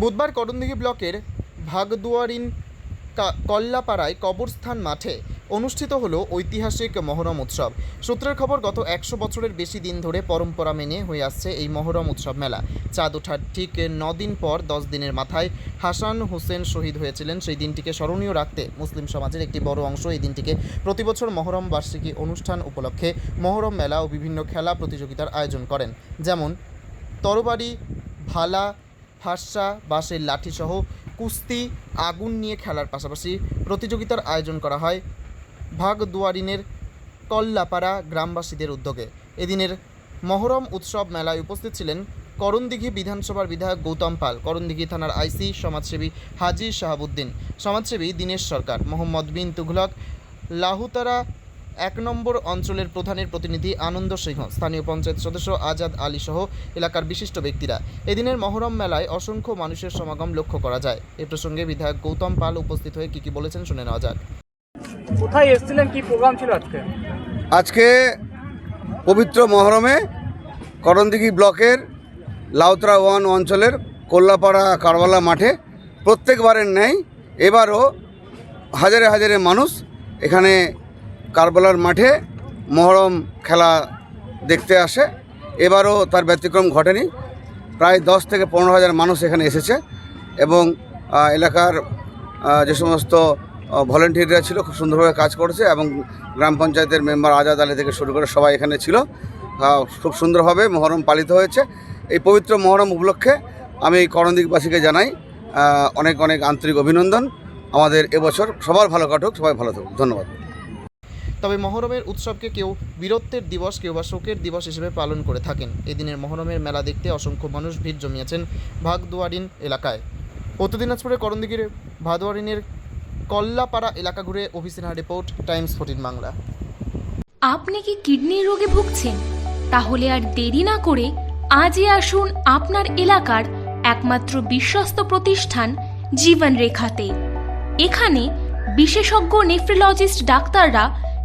বুধবার করণদিঘি ব্লকের ভাগদুয়ারিন কল্লাপাড়ায় কবরস্থান মাঠে অনুষ্ঠিত হলো ঐতিহাসিক মহরম উৎসব। সূত্রের খবর, গত একশো বছরের বেশি দিন ধরে পরম্পরা মেনে হয়ে আসছে এই মহরম উৎসব মেলা। চাঁদ ওঠার ঠিক দিন পর দশ দিনের মাথায় হাসান হোসেন শহীদ হয়েছিলেন। সেই দিনটিকে স্মরণীয় রাখতে মুসলিম সমাজের একটি বড় অংশ এই দিনটিকে প্রতি বছর মহরম বার্ষিকী অনুষ্ঠান উপলক্ষে মহরম মেলা ও বিভিন্ন খেলা প্রতিযোগিতার আয়োজন করেন। যেমন, তরবারি, ভালা ফাঁসা বাঁশের লাঠিসহ কুস্তি, আগুন নিয়ে খেলার পাশাপাশি প্রতিযোগিতার আয়োজন করা হয় ভাগদুয়ারিনের কল্লাপাড়া গ্রামবাসীদের উদ্যোগে। এদিনের মহরম উৎসব মেলায় উপস্থিত ছিলেন করণদিঘি বিধানসভার বিধায়ক গৌতম পাল, করণদিঘি থানার আইসি সমাজসেবী হাজি শাহাবুদ্দিন, সমাজসেবী দীনেশ সরকার, মোহাম্মদ বিন তুঘলক, লাহুতারা এক নম্বর অঞ্চলের প্রধানের প্রতিনিধি আনন্দ সিংহ স্থানীয় পঞ্চায়েত সদস্য আজাদ আলী সহ এলাকার বিশিষ্ট ব্যক্তিরা। এদিনের মহরম মেলায় অসংখ্য মানুষের সমাগম লক্ষ্য করা যায়। এ প্রসঙ্গে বিধায়ক গৌতম পাল উপস্থিত হয়ে কী কী বলেছেন শুনে নেওয়া যাক। কোথায় এসেছিলেন? কি প্রোগ্রাম ছিল আজকে? আজকে পবিত্র মহরমে করণদিঘি ব্লকের লাউতরা ওয়ান অঞ্চলের কোল্লাপাড়া কারবালা মাঠে প্রত্যেকবারের ন্যায় এবারও হাজারে হাজারে মানুষ এখানে কারবালার মাঠে মহরম খেলা দেখতে আসে। এবারও তার ব্যতিক্রম ঘটেনি। প্রায় দশ থেকে পনেরো হাজার মানুষ এখানে এসেছে এবং এলাকার যে সমস্ত ভলেন্টিয়াররা ছিল খুব সুন্দরভাবে কাজ করেছে এবং গ্রাম পঞ্চায়েতের মেম্বার আজাদ আলী থেকে শুরু করে সবাই এখানে ছিল। খুব সুন্দরভাবে মহরম পালিত হয়েছে। এই পবিত্র মহরম উপলক্ষে আমি করণদিকবাসীকে জানাই অনেক অনেক আন্তরিক অভিনন্দন। আমাদের এবছর সবার ভালো কাটুক, সবাই ভালো থাকুক। ধন্যবাদ। তবে মহরমের উৎসবকে কেউ বীরত্বের দিবস, কেউ বা শোকের দিবস হিসেবে পালন করে থাকেন। এদিনের মহরমের মেলা দেখতে অসংখ্য মানুষ ভিড় জমিয়েছেন ভাগদুয়ারিন এলাকায়। উত্তর দিনাজপুরের করণদিঘির ভাদুয়ারিনের কল্লাপাড়া এলাকা ঘুরে অভিসেনা রিপোর্ট, টাইমস ফোর্টিন বাংলা। আপনি কি কিডনির রোগে ভুগছেন? তাহলে আর দেরি না করে আজই আসুন আপনার এলাকার একমাত্র বিশ্বস্ত প্রতিষ্ঠান জীবন রেখাতে এখানে বিশেষজ্ঞ নেফ্রোলজিস্ট ডাক্তাররা